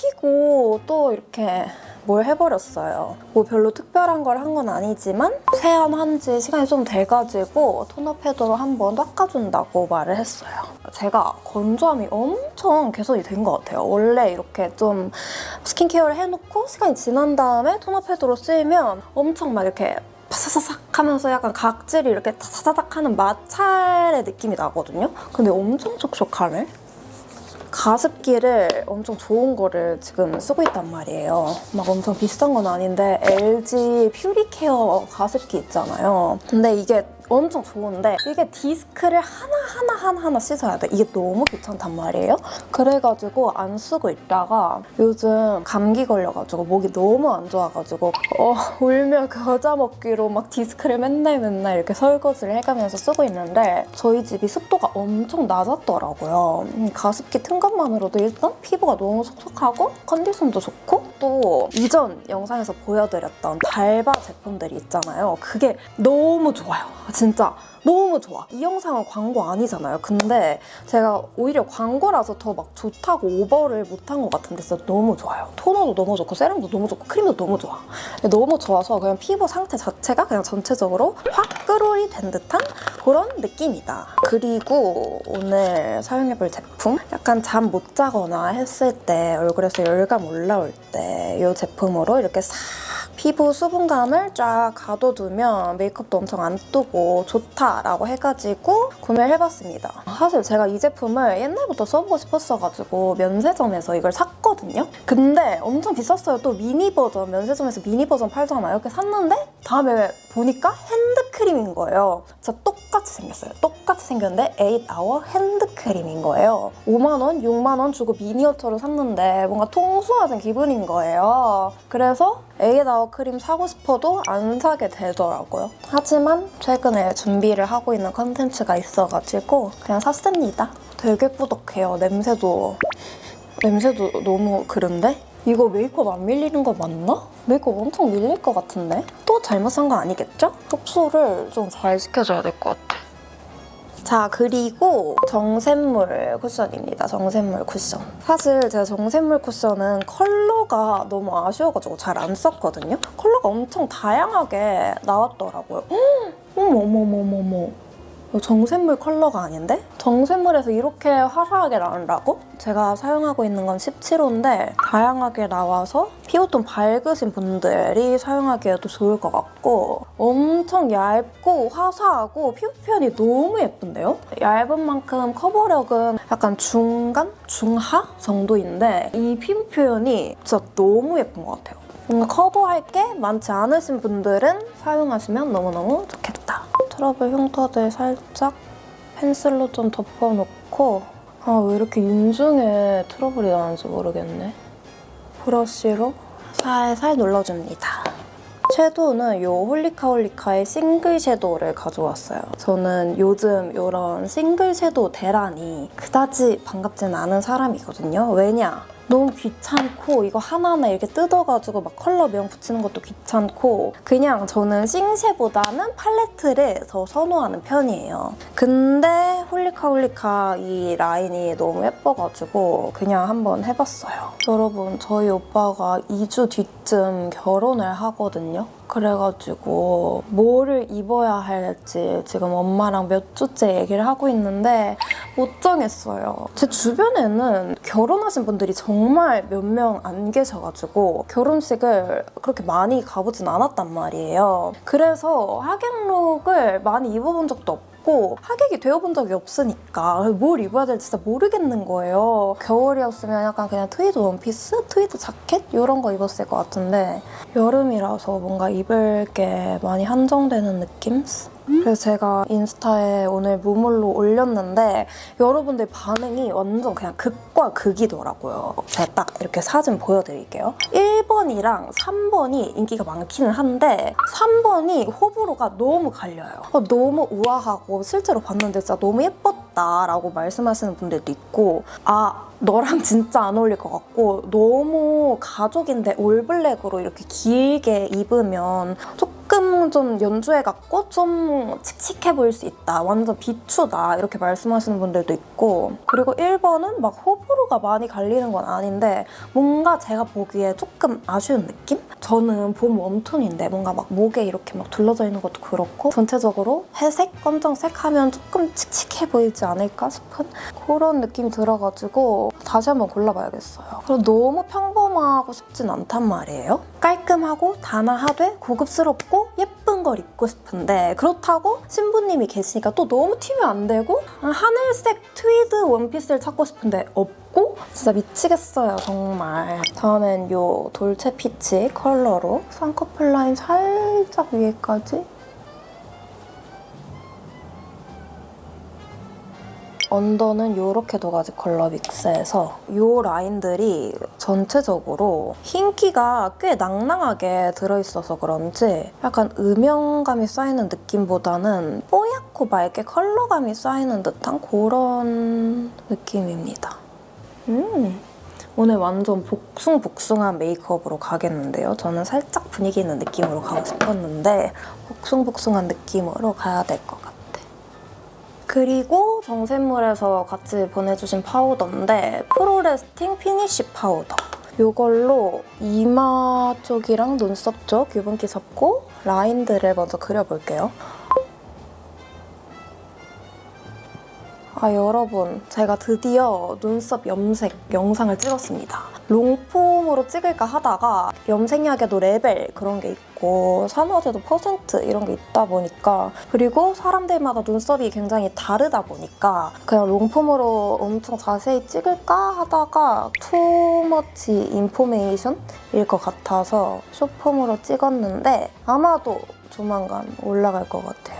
켜고 또 이렇게 뭘 해버렸어요. 뭐 별로 특별한 걸 한 건 아니지만 세안한 지 시간이 좀 돼가지고 토너 패드로 한번 닦아준다고 말을 했어요. 제가 건조함이 엄청 개선이 된 것 같아요. 원래 이렇게 좀 스킨케어를 해놓고 시간이 지난 다음에 토너 패드로 쓰이면 엄청 막 이렇게 파사사삭 하면서 약간 각질이 이렇게 타다닥 하는 마찰의 느낌이 나거든요. 근데 엄청 촉촉하네. 가습기를 엄청 좋은 거를 지금 쓰고 있단 말이에요. 막 엄청 비싼 건 아닌데 LG 퓨리케어 가습기 있잖아요. 근데 이게 엄청 좋은데 이게 디스크를 하나하나 하나하나 씻어야 돼. 이게 너무 귀찮단 말이에요. 그래가지고 안 쓰고 있다가 요즘 감기 걸려가지고 목이 너무 안 좋아가지고 어, 울며 겨자 먹기로 막 디스크를 맨날 맨날 이렇게 설거지를 해가면서 쓰고 있는데 저희 집이 습도가 엄청 낮았더라고요. 음, 가습기 튼 것만으로도 일단 피부가 너무 촉촉하고 컨디션도 좋고 또 이전 영상에서 보여드렸던 달바 제품들이 있잖아요. 그게 너무 좋아요. 진짜 너무 좋아. 이 영상은 광고 아니잖아요. 근데 제가 오히려 광고라서 더 막 좋다고 오버를 못한 것 같은데 진짜 너무 좋아요. 토너도 너무 좋고 세럼도 너무 좋고 크림도 너무 좋아. 너무 좋아서 그냥 피부 상태 자체가 그냥 전체적으로 확 끌어올이 된 듯한 그런 느낌이다. 그리고 오늘 사용해볼 제품 약간 잠 못 자거나 했을 때 얼굴에서 열감 올라올 때 이 제품으로 이렇게 싹 피부 수분감을 쫙 가둬두면 메이크업도 엄청 안 뜨고 좋다라고 해가지고 구매를 해봤습니다. 사실 제가 이 제품을 옛날부터 써보고 싶었어가지고 면세점에서 이걸 샀거든요. 근데 엄청 비쌌어요. 또 미니 버전, 면세점에서 미니 버전 팔잖아요. 이렇게 샀는데 다음에 보니까 핸 드크림인 거예요. 진짜 똑같이 생겼어요. 똑같이 생겼는데 8hour 핸드크림인 거예요. 5만원, 6만원 주고 미니어처를 샀는데 뭔가 통수 맞은 기분인 거예요. 그래서 8hour 크림 사고 싶어도 안 사게 되더라고요. 하지만 최근에 준비를 하고 있는 컨텐츠가 있어가지고 그냥 샀습니다. 되게 꾸덕해요. 냄새도 냄새도 너무 그런데? 이거 메이크업 안 밀리는 거 맞나? 메이크업 엄청 밀릴 것 같은데? 또 잘못 산 거 아니겠죠? 흡수를 좀 잘 시켜줘야 될 것 같아. 자, 그리고 정샘물 쿠션입니다. 정샘물 쿠션. 사실 제가 정샘물 쿠션은 컬러가 너무 아쉬워가지고 잘 안 썼거든요. 컬러가 엄청 다양하게 나왔더라고요. 헉! 어머, 어머, 어머, 어머, 정샘물 컬러가 아닌데? 정샘물에서 이렇게 화사하게 나온다고? 제가 사용하고 있는 건 17호인데 다양하게 나와서 피부톤 밝으신 분들이 사용하기에도 좋을 것 같고 엄청 얇고 화사하고 피부 표현이 너무 예쁜데요? 얇은 만큼 커버력은 약간 중간? 중하? 정도인데 이 피부 표현이 진짜 너무 예쁜 것 같아요. 뭔가 커버할 게 많지 않으신 분들은 사용하시면 너무너무 좋겠다. 트러블 흉터들 살짝 펜슬로 좀 덮어놓고 아 왜 이렇게 윤중에 트러블이 나는지 모르겠네. 브러쉬로 살살 눌러줍니다. 섀도우는 요 홀리카홀리카의 싱글 섀도우를 가져왔어요. 저는 요즘 이런 싱글 섀도우 대란이 그다지 반갑진 않은 사람이거든요. 왜냐? 너무 귀찮고 이거 하나하나 이렇게 뜯어가지고 막 컬러 명 붙이는 것도 귀찮고 그냥 저는 싱쉐보다는 팔레트를 더 선호하는 편이에요. 근데 홀리카홀리카 이 라인이 너무 예뻐가지고 그냥 한번 해봤어요. 여러분 저희 오빠가 2주 뒤쯤 결혼을 하거든요. 그래가지고 뭐를 입어야 할지 지금 엄마랑 몇 주째 얘기를 하고 있는데 못 정했어요. 제 주변에는 결혼하신 분들이 정말 몇 명 안 계셔가지고 결혼식을 그렇게 많이 가보진 않았단 말이에요. 그래서 하객룩을 많이 입어본 적도 없고 하객이 되어본 적이 없으니까 뭘 입어야 될지 진짜 모르겠는 거예요. 겨울이었으면 약간 그냥 트위드 원피스, 트위드 자켓 이런 거 입었을 것 같은데 여름이라서 뭔가 입을 게 많이 한정되는 느낌? 그래서 제가 인스타에 오늘 무물로 올렸는데 여러분들 반응이 완전 그냥 극과 극이더라고요. 제가 딱 이렇게 사진 보여드릴게요. 1번이랑 3번이 인기가 많기는 한데 3번이 호불호가 너무 갈려요. 어, 너무 우아하고 실제로 봤는데 진짜 너무 예뻤다 라고 말씀하시는 분들도 있고 아 너랑 진짜 안 어울릴 것 같고 너무 가족인데 올블랙으로 이렇게 길게 입으면 조금 조금 좀 연주해 갖고 좀 칙칙해 보일 수 있다. 완전 비추다. 이렇게 말씀하시는 분들도 있고. 그리고 1번은 막 호불호가 많이 갈리는 건 아닌데 뭔가 제가 보기에 조금 아쉬운 느낌? 저는 봄 웜톤인데 뭔가 막 목에 이렇게 막 둘러져 있는 것도 그렇고 전체적으로 회색, 검정색 하면 조금 칙칙해 보이지 않을까 싶은 그런 느낌이 들어가지고 다시 한번 골라봐야겠어요. 그리고 너무 평범하고 싶진 않단 말이에요. 깔끔하고 단아하되 고급스럽고 예쁜 걸 입고 싶은데 그렇다고 신부님이 계시니까 또 너무 튀면 안 되고 하늘색 트위드 원피스를 찾고 싶은데 없고? 진짜 미치겠어요 정말. 다음엔 요 돌체 피치 컬러로 쌍꺼풀 라인 살짝 위에까지 언더는 이렇게 두 가지 컬러 믹스해서 이 라인들이 전체적으로 흰기가 꽤 낭낭하게 들어있어서 그런지 약간 음영감이 쌓이는 느낌보다는 뽀얗고 맑게 컬러감이 쌓이는 듯한 그런 느낌입니다. 음. 오늘 완전 복숭복숭한 메이크업으로 가겠는데요. 저는 살짝 분위기 있는 느낌으로 가고 싶었는데 복숭복숭한 느낌으로 가야 될 것 같아요. 그리고 정샘물에서 같이 보내주신 파우더인데 프로레스팅 피니쉬 파우더 이걸로 이마 쪽이랑 눈썹 쪽 유분기 잡고 라인들을 먼저 그려볼게요. 아 여러분 제가 드디어 눈썹 염색 영상을 찍었습니다. 롱폼으로 찍을까 하다가 염색약에도 레벨 그런 게 있고 산화제도 퍼센트 이런 게 있다 보니까 그리고 사람들마다 눈썹이 굉장히 다르다 보니까 그냥 롱폼으로 엄청 자세히 찍을까 하다가 투머치 인포메이션일 것 같아서 숏폼으로 찍었는데 아마도 조만간 올라갈 것 같아요.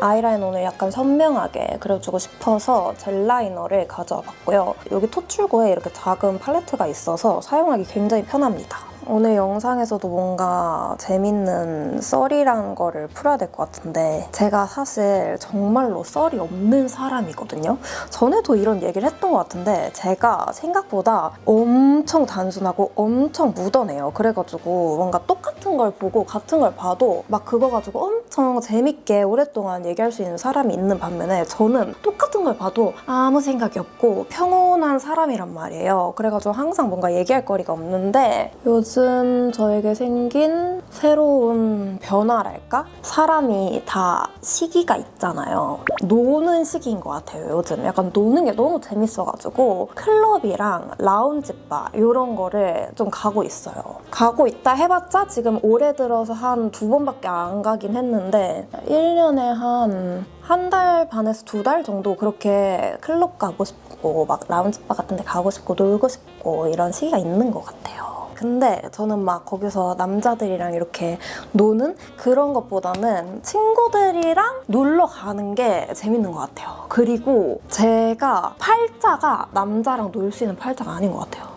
아이라인 오늘 약간 선명하게 그려주고 싶어서 젤 라이너를 가져와 봤고요. 여기 토출구에 이렇게 작은 팔레트가 있어서 사용하기 굉장히 편합니다. 오늘 영상에서도 뭔가 재밌는 썰이라는 거를 풀어야 될 것 같은데 제가 사실 정말로 썰이 없는 사람이거든요. 전에도 이런 얘기를 했던 것 같은데 제가 생각보다 엄청 단순하고 엄청 묻어내요. 그래가지고 뭔가 똑같은 걸 보고 같은 걸 봐도 막 그거 가지고 엄청 재밌게 오랫동안 얘기할 수 있는 사람이 있는 반면에 저는 똑같은 걸 봐도 아무 생각이 없고 평온한 사람이란 말이에요. 그래가지고 항상 뭔가 얘기할 거리가 없는데 요즘 저에게 생긴 새로운 변화랄까? 사람이 다 시기가 있잖아요. 노는 시기인 것 같아요, 요즘. 약간 노는 게 너무 재밌어가지고 클럽이랑 라운지바 이런 거를 좀 가고 있어요. 가고 있다 해봤자 지금 올해 들어서 한 두 번밖에 안 가긴 했는데 1년에 한 한 달 반에서 두 달 정도 그렇게 클럽 가고 싶고 막 라운지바 같은 데 가고 싶고 놀고 싶고 이런 시기가 있는 것 같아요. 근데 저는 막 거기서 남자들이랑 이렇게 노는 그런 것보다는 친구들이랑 놀러 가는 게 재밌는 것 같아요. 그리고 제가 팔자가 남자랑 놀 수 있는 팔자가 아닌 것 같아요.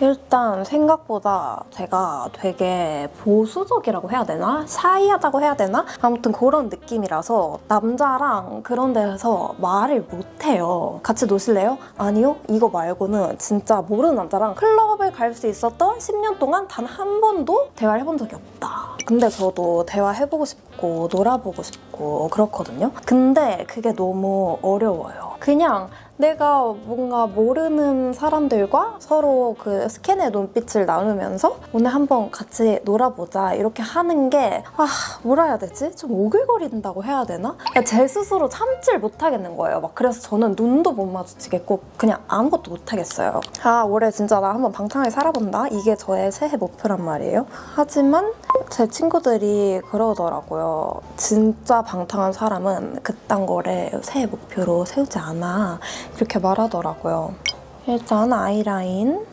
일단 생각보다 제가 되게 보수적이라고 해야 되나? 샤이하다고 해야 되나? 아무튼 그런 느낌이라서 남자랑 그런 데서 말을 못해요. 같이 노실래요? 아니요. 이거 말고는 진짜 모르는 남자랑 클럽을 갈수 있었던 10년 동안 단 한 번도 대화를 해본 적이 없다. 근데 저도 대화해보고 싶고 놀아보고 싶고 그렇거든요. 근데 그게 너무 어려워요. 그냥 내가 뭔가 모르는 사람들과 서로 그 스캔의 눈빛을 나누면서 오늘 한번 같이 놀아보자 이렇게 하는 게 아, 뭐라 해야 되지? 좀 오글거린다고 해야 되나? 그냥 제 스스로 참질 못하겠는 거예요. 막 그래서 저는 눈도 못 마주치겠고 그냥 아무것도 못하겠어요. 아, 올해 진짜 나 한번 방탕하게 살아본다? 이게 저의 새해 목표란 말이에요. 하지만 제 친구들이 그러더라고요. 진짜 방탕한 사람은 그딴 거를 새해 목표로 세우지 않아. 이렇게 말하더라고요. 일단 아이라인.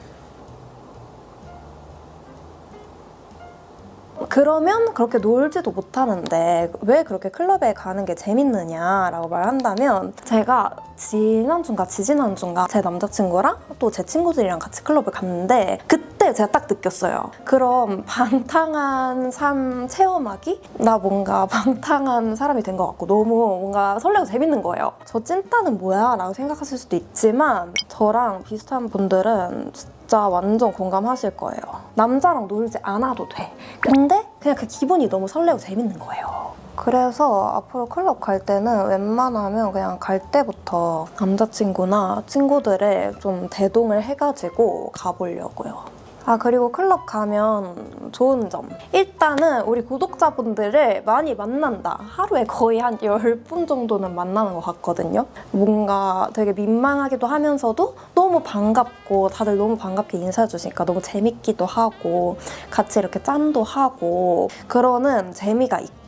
그러면 그렇게 놀지도 못하는데 왜 그렇게 클럽에 가는 게 재밌느냐라고 말한다면 제가 지난주인가 지지난주인가 제 남자친구랑 또 제 친구들이랑 같이 클럽을 갔는데 그때 제가 딱 느꼈어요. 그럼 방탕한 삶 체험하기? 나 뭔가 방탕한 사람이 된 것 같고 너무 뭔가 설레고 재밌는 거예요. 저 찐따는 뭐야? 라고 생각하실 수도 있지만 저랑 비슷한 분들은 진짜 완전 공감하실 거예요. 남자랑 놀지 않아도 돼. 근데 그냥 그 기분이 너무 설레고 재밌는 거예요. 그래서 앞으로 클럽 갈 때는 웬만하면 그냥 갈 때부터 남자친구나 친구들을 좀 대동을 해가지고 가보려고요. 아 그리고 클럽 가면 좋은 점. 일단은 우리 구독자분들을 많이 만난다. 하루에 거의 한 10분 정도는 만나는 것 같거든요. 뭔가 되게 민망하기도 하면서도 너무 반갑고 다들 너무 반갑게 인사해 주시니까 너무 재밌기도 하고 같이 이렇게 짠도 하고 그러는 재미가 있고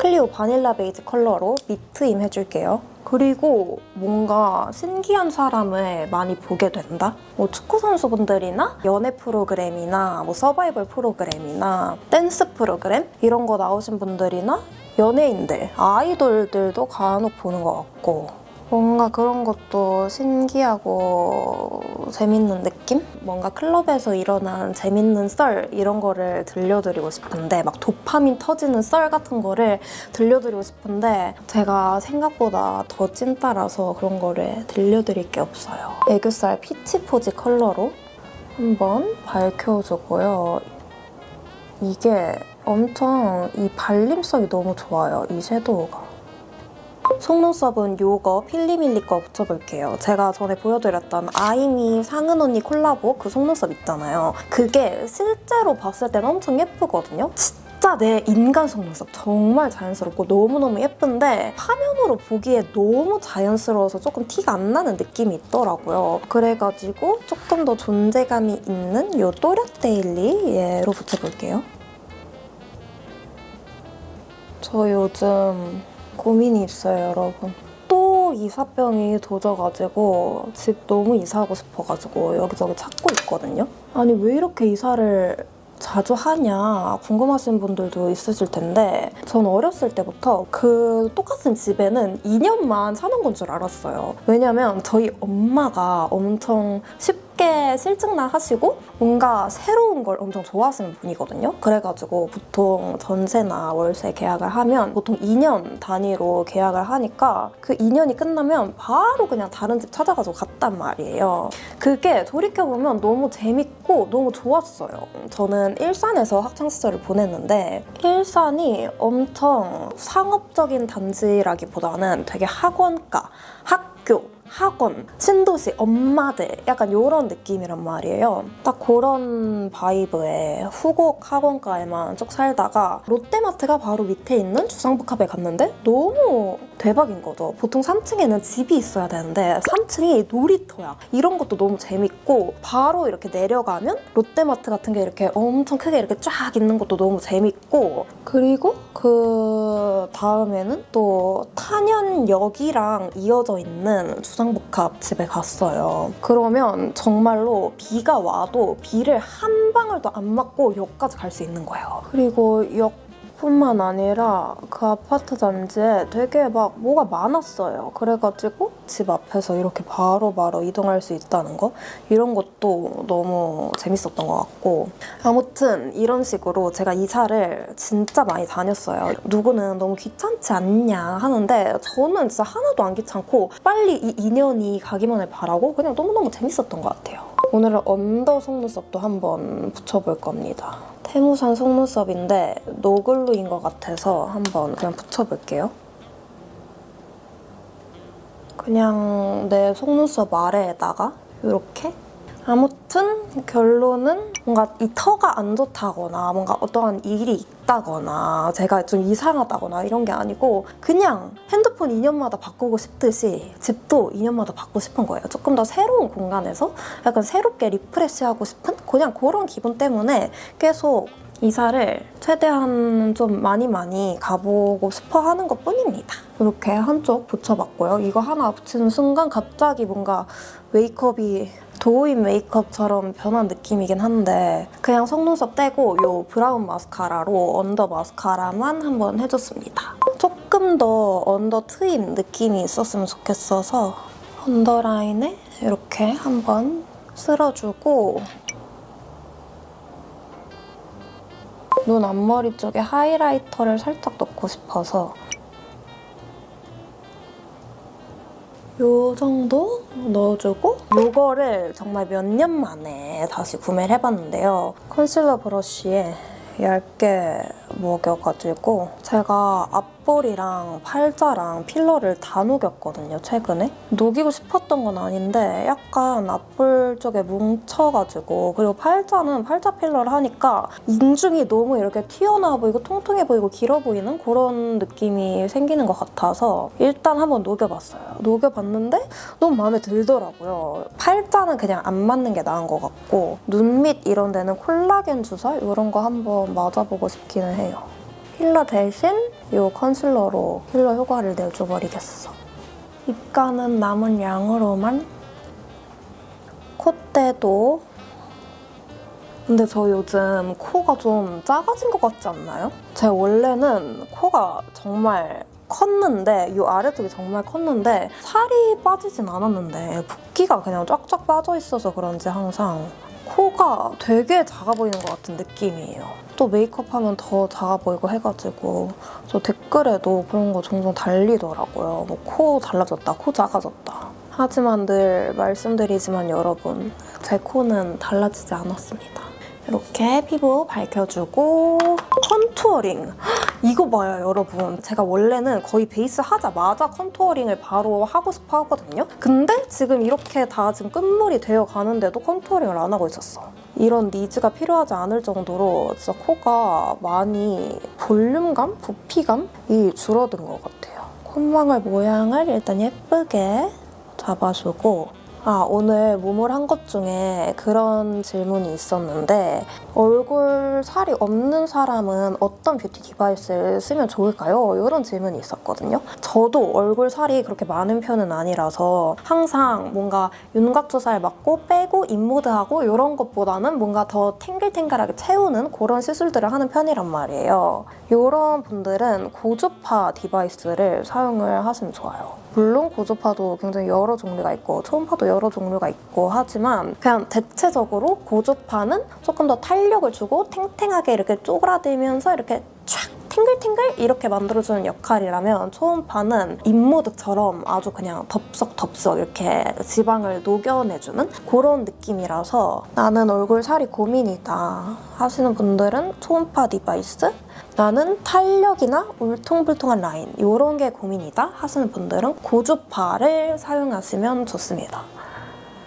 클리오 바닐라 베이지 컬러로 미트임 해줄게요. 그리고 뭔가 신기한 사람을 많이 보게 된다? 뭐 축구 선수분들이나 연애 프로그램이나 뭐 서바이벌 프로그램이나 댄스 프로그램? 이런 거 나오신 분들이나 연예인들, 아이돌들도 간혹 보는 것 같고 뭔가 그런 것도 신기하고 재밌는 느낌? 뭔가 클럽에서 일어난 재밌는 썰 이런 거를 들려드리고 싶은데 막 도파민 터지는 썰 같은 거를 들려드리고 싶은데 제가 생각보다 더 찐따라서 그런 거를 들려드릴 게 없어요. 애교살 피치포지 컬러로 한번 밝혀주고요. 이게 엄청 이 발림성이 너무 좋아요. 이 섀도우가. 속눈썹은 요거 필리밀리 거 붙여볼게요. 제가 전에 보여드렸던 아이미 상은 언니 콜라보 그 속눈썹 있잖아요. 그게 실제로 봤을 때는 엄청 예쁘거든요. 진짜 내 인간 속눈썹 정말 자연스럽고 너무너무 예쁜데 화면으로 보기에 너무 자연스러워서 조금 티가 안 나는 느낌이 있더라고요. 그래가지고 조금 더 존재감이 있는 요 또렷 데일리 얘로 붙여볼게요. 저 요즘 고민이 있어요, 여러분. 또 이사병이 도져가지고 집 너무 이사하고 싶어가지고 여기저기 찾고 있거든요. 아니 왜 이렇게 이사를 자주 하냐 궁금하신 분들도 있으실 텐데 전 어렸을 때부터 그 똑같은 집에는 2년만 사는 건 줄 알았어요. 왜냐면 저희 엄마가 엄청 쉽 게 실증나 하시고 뭔가 새로운 걸 엄청 좋아하시는 분이거든요. 그래가지고 보통 전세나 월세 계약을 하면 보통 2년 단위로 계약을 하니까 그 2년이 끝나면 바로 그냥 다른 집 찾아가지고 갔단 말이에요. 그게 돌이켜보면 너무 재밌고 너무 좋았어요. 저는 일산에서 학창시절을 보냈는데 일산이 엄청 상업적인 단지라기보다는 되게 학원가, 학교, 학원, 신도시, 엄마들 약간 이런 느낌이란 말이에요. 딱 그런 바이브의 후곡 학원가에만 쭉 살다가 롯데마트가 바로 밑에 있는 주상복합에 갔는데 너무 대박인 거죠. 보통 3층에는 집이 있어야 되는데 3층이 놀이터야. 이런 것도 너무 재밌고 바로 이렇게 내려가면 롯데마트 같은 게 이렇게 엄청 크게 이렇게 쫙 있는 것도 너무 재밌고 그리고 그 다음에는 또 탄현역이랑 이어져 있는 주상 복합 집에 갔어요. 그러면 정말로 비가 와도 비를 한 방울도 안 맞고 역까지 갈 수 있는 거예요. 그리고 역 뿐만 아니라 그 아파트 단지에 되게 막 뭐가 많았어요. 그래가지고 집 앞에서 이렇게 바로 바로 이동할 수 있다는 거 이런 것도 너무 재밌었던 것 같고 아무튼 이런 식으로 제가 이사를 진짜 많이 다녔어요. 누구는 너무 귀찮지 않냐 하는데 저는 진짜 하나도 안 귀찮고 빨리 이 인연이 가기만을 바라고 그냥 너무너무 재밌었던 것 같아요. 오늘은 언더 속눈썹도 한번 붙여볼 겁니다. 테무산 속눈썹인데 노글루인 것 같아서 한번 그냥 붙여볼게요. 그냥 내 속눈썹 아래에다가 이렇게 아무튼 결론은 뭔가 이 터가 안 좋다거나 뭔가 어떠한 일이 있다거나 제가 좀 이상하다거나 이런 게 아니고 그냥 핸드폰 2년마다 바꾸고 싶듯이 집도 2년마다 바꾸고 싶은 거예요. 조금 더 새로운 공간에서 약간 새롭게 리프레시하고 싶은 그냥 그런 기분 때문에 계속 이사를 최대한 좀 많이 많이 가보고 싶어 하는 것 뿐입니다. 이렇게 한쪽 붙여봤고요. 이거 하나 붙이는 순간 갑자기 뭔가 메이크업이 도우인 메이크업처럼 변한 느낌이긴 한데 그냥 속눈썹 떼고 이 브라운 마스카라로 언더 마스카라만 한번 해줬습니다. 조금 더 언더 트임 느낌이 있었으면 좋겠어서 언더라인에 이렇게 한번 쓸어주고 눈 앞머리 쪽에 하이라이터를 살짝 넣고 싶어서 요 정도 넣어주고 요거를 정말 몇 년 만에 다시 구매를 해봤는데요. 컨실러 브러쉬에 얇게 먹여가지고 제가 앞볼이랑 팔자랑 필러를 다 녹였거든요, 최근에. 녹이고 싶었던 건 아닌데 약간 앞볼 쪽에 뭉쳐가지고 그리고 팔자는 팔자 필러를 하니까 인중이 너무 이렇게 튀어나와 보이고 통통해 보이고 길어 보이는 그런 느낌이 생기는 것 같아서 일단 한번 녹여봤어요. 녹여봤는데 너무 마음에 들더라고요. 팔자는 그냥 안 맞는 게 나은 것 같고 눈 밑 이런 데는 콜라겐 주사 이런 거 한번 맞아보고 싶기는 해요. 필러 대신 이 컨실러로 필러 효과를 내줘버리겠어. 입가는 남은 양으로만 콧대도 근데 저 요즘 코가 좀 작아진 것 같지 않나요? 제가 원래는 코가 정말 컸는데 이 아래쪽이 정말 컸는데 살이 빠지진 않았는데 붓기가 그냥 쫙쫙 빠져 있어서 그런지 항상 코가 되게 작아 보이는 것 같은 느낌이에요. 또 메이크업하면 더 작아 보이고 해가지고 저 댓글에도 그런 거 종종 달리더라고요. 뭐 코 달라졌다, 코 작아졌다. 하지만 늘 말씀드리지만 여러분 제 코는 달라지지 않았습니다. 이렇게 피부 밝혀주고 컨투어링 이거 봐요 여러분 제가 원래는 거의 베이스 하자마자 컨투어링을 바로 하고 싶어 하거든요 근데 지금 이렇게 다 지금 끝물이 되어 가는데도 컨투어링을 안 하고 있었어 이런 니즈가 필요하지 않을 정도로 진짜 코가 많이 볼륨감, 부피감이 줄어든 것 같아요. 콧망울 모양을 일단 예쁘게 잡아주고 아, 오늘 몸을 한 것 중에 그런 질문이 있었는데 얼굴 살이 없는 사람은 어떤 뷰티 디바이스를 쓰면 좋을까요? 이런 질문이 있었거든요. 저도 얼굴 살이 그렇게 많은 편은 아니라서 항상 뭔가 윤곽주사를 맞고 빼고 인모드하고 이런 것보다는 뭔가 더 탱글탱글하게 채우는 그런 시술들을 하는 편이란 말이에요. 이런 분들은 고주파 디바이스를 사용을 하시면 좋아요. 물론 고주파도 굉장히 여러 종류가 있고 초음파도 여러 종류가 있고 하지만 그냥 대체적으로 고주파는 조금 더 탄력을 주고 탱탱하게 이렇게 쪼그라들면서 이렇게 촥 탱글탱글 이렇게 만들어주는 역할이라면 초음파는 인모드처럼 아주 그냥 덥석덥석 이렇게 지방을 녹여내주는 그런 느낌이라서 나는 얼굴 살이 고민이다 하시는 분들은 초음파 디바이스 나는 탄력이나 울퉁불퉁한 라인 이런 게 고민이다 하시는 분들은 고주파를 사용하시면 좋습니다.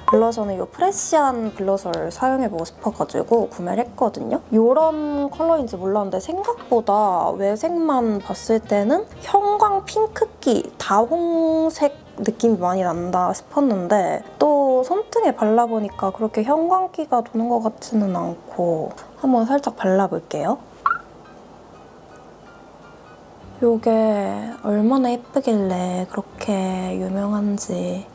블러셔는 이 프레시한 블러셔를 사용해보고 싶어가지고 구매를 했거든요. 이런 컬러인지 몰랐는데 생각보다 외색만 봤을 때는 형광 핑크기 다홍색 느낌이 많이 난다 싶었는데 또 손등에 발라보니까 그렇게 형광기가 도는 것 같지는 않고 한번 살짝 발라볼게요. 이게 얼마나 예쁘길래 그렇게 유명한지.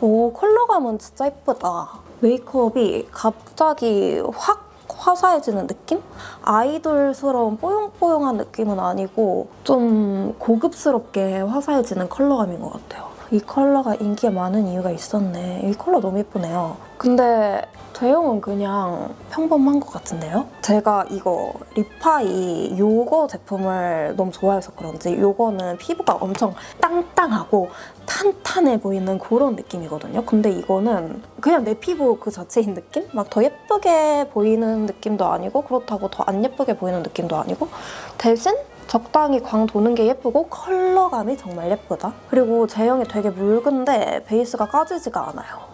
오 컬러감은 진짜 예쁘다. 메이크업이 갑자기 확 화사해지는 느낌? 아이돌스러운 뽀용뽀용한 느낌은 아니고 좀 고급스럽게 화사해지는 컬러감인 것 같아요 이 컬러가 인기가 많은 이유가 있었네 이 컬러 너무 예쁘네요 근데 제형은 그냥 평범한 것 같은데요? 제가 이거 리파이 요거 제품을 너무 좋아해서 그런지 요거는 피부가 엄청 땅땅하고 탄탄해 보이는 그런 느낌이거든요. 근데 이거는 그냥 내 피부 그 자체인 느낌? 막 더 예쁘게 보이는 느낌도 아니고 그렇다고 더 안 예쁘게 보이는 느낌도 아니고 대신 적당히 광 도는 게 예쁘고 컬러감이 정말 예쁘다. 그리고 제형이 되게 붉은데 베이스가 까지지가 않아요.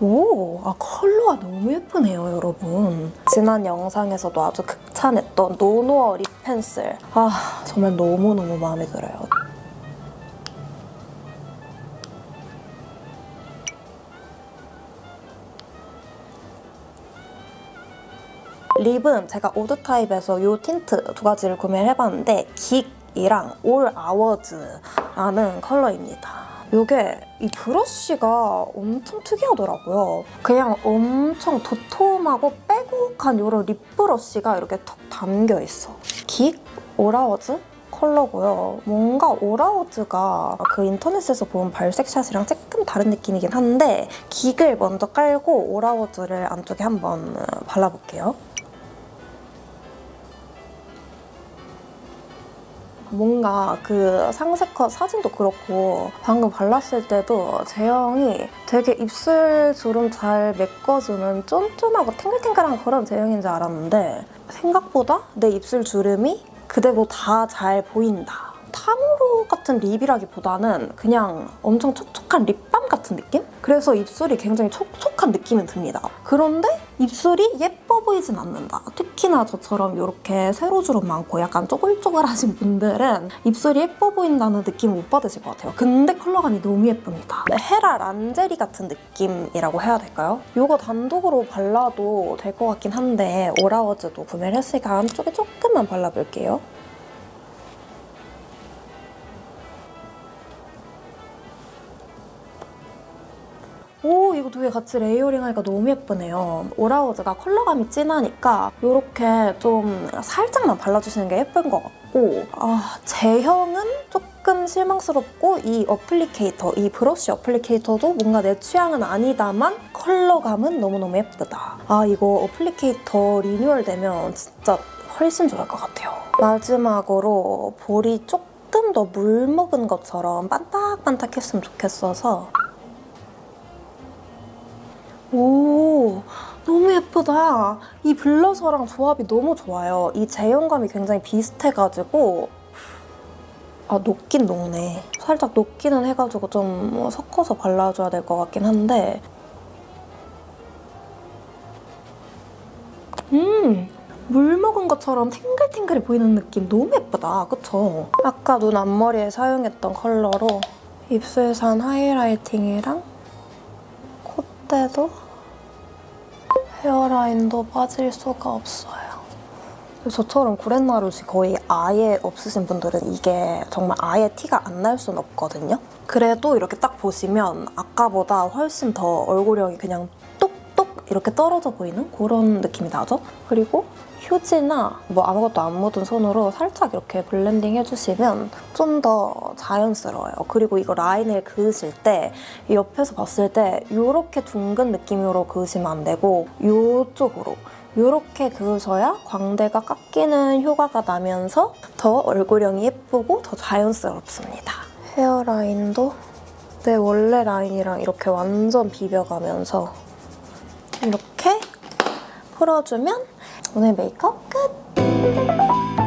오, 아 컬러가 너무 예쁘네요, 여러분. 지난 영상에서도 아주 극찬했던 노노어 립 펜슬. 아, 정말 너무너무 마음에 들어요. 립은 제가 오드 타입에서 이 틴트 두 가지를 구매를 해봤는데 긱이랑 올 아워즈라는 컬러입니다. 이게 이 브러쉬가 엄청 특이하더라고요. 그냥 엄청 도톰하고 빼곡한 이런 립 브러쉬가 이렇게 턱 담겨 있어. 긱 오라워즈 컬러고요. 뭔가 오라워즈가 그 인터넷에서 본 발색샷이랑 조금 다른 느낌이긴 한데 긱을 먼저 깔고 오라워즈를 안쪽에 한번 발라볼게요. 뭔가 그 상세컷 사진도 그렇고 방금 발랐을 때도 제형이 되게 입술 주름 잘 메꿔주는 쫀쫀하고 탱글탱글한 그런 제형인 줄 알았는데 생각보다 내 입술 주름이 그대로 다 잘 보인다. 탕후루 같은 립이라기보다는 그냥 엄청 촉촉한 립밤 같은 느낌? 그래서 입술이 굉장히 촉촉한 느낌은 듭니다. 그런데 입술이 예뻐 보이진 않는다. 특히나 저처럼 이렇게 세로주름 많고 약간 쪼글쪼글하신 분들은 입술이 예뻐 보인다는 느낌 못 받으실 것 같아요. 근데 컬러감이 너무 예쁩니다. 네, 헤라 란제리 같은 느낌이라고 해야 될까요? 이거 단독으로 발라도 될 것 같긴 한데 오라워즈도 구매를 했으니까 안쪽에 조금만 발라볼게요. 오 이거 두 개 같이 레이어링 하니까 너무 예쁘네요. 오라우즈가 컬러감이 진하니까 이렇게 좀 살짝만 발라주시는 게 예쁜 것 같고 아, 제형은 조금 실망스럽고 이 어플리케이터, 이 브러쉬 어플리케이터도 뭔가 내 취향은 아니다만 컬러감은 너무너무 예쁘다. 아 이거 어플리케이터 리뉴얼 되면 진짜 훨씬 좋을 것 같아요. 마지막으로 볼이 조금 더 물 먹은 것처럼 반딱반딱했으면 좋겠어서 오, 너무 예쁘다. 이 블러셔랑 조합이 너무 좋아요. 이 제형감이 굉장히 비슷해가지고 아, 녹긴 녹네. 살짝 녹기는 해가지고 좀 섞어서 발라줘야 될 것 같긴 한데 음! 물 먹은 것처럼 탱글탱글해 보이는 느낌 너무 예쁘다. 그쵸? 아까 눈 앞머리에 사용했던 컬러로 입술 산 하이라이팅이랑 콧대도 헤어라인도 빠질 수가 없어요. 저처럼 구렛나룻이 거의 아예 없으신 분들은 이게 정말 아예 티가 안 날 수는 없거든요. 그래도 이렇게 딱 보시면 아까보다 훨씬 더 얼굴형이 그냥 똑똑 이렇게 떨어져 보이는 그런 느낌이 나죠? 그리고 휴지나 뭐 아무것도 안 묻은 손으로 살짝 이렇게 블렌딩 해주시면 좀 더 자연스러워요. 그리고 이거 라인을 그으실 때 옆에서 봤을 때 이렇게 둥근 느낌으로 그으시면 안 되고 이쪽으로 이렇게 그으셔야 광대가 깎이는 효과가 나면서 더 얼굴형이 예쁘고 더 자연스럽습니다. 헤어라인도 내 원래 라인이랑 이렇게 완전 비벼가면서 이렇게 풀어주면 오늘 메이크업 끝!